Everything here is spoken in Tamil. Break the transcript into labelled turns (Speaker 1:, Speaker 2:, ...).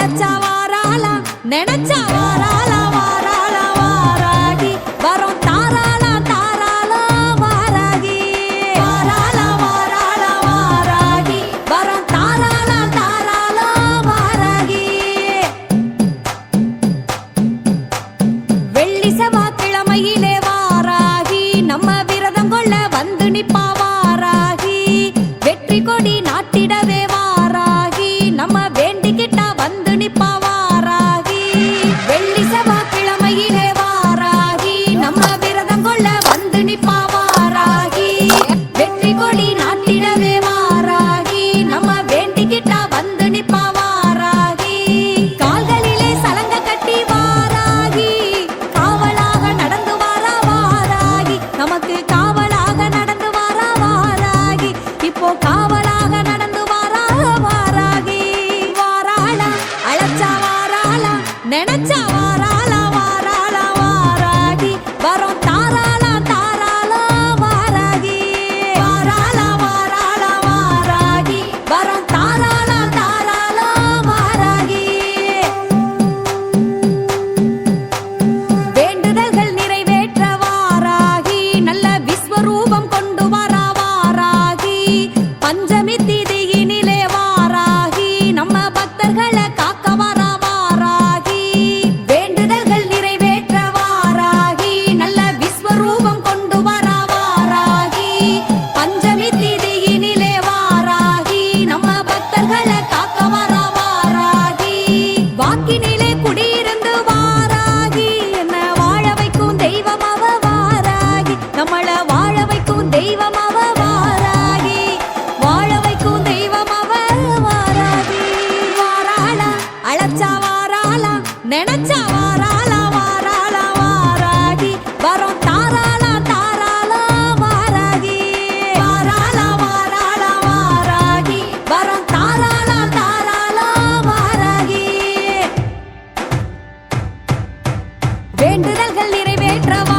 Speaker 1: நினைச்சா வாராளா நினைச்சா வாராளா வாராளா வாராகி. வரும் தாராளா தாராளா வாராகி. வாராளா வாராளா வாராகி. வரும் தாராளா தாராளா வாராகி. வெள்ளி செவ்வாய்க்கிழமையிலே வாராகி. நம்ம விரதம் கொள்ள வந்து நிப்பாவ trabajo.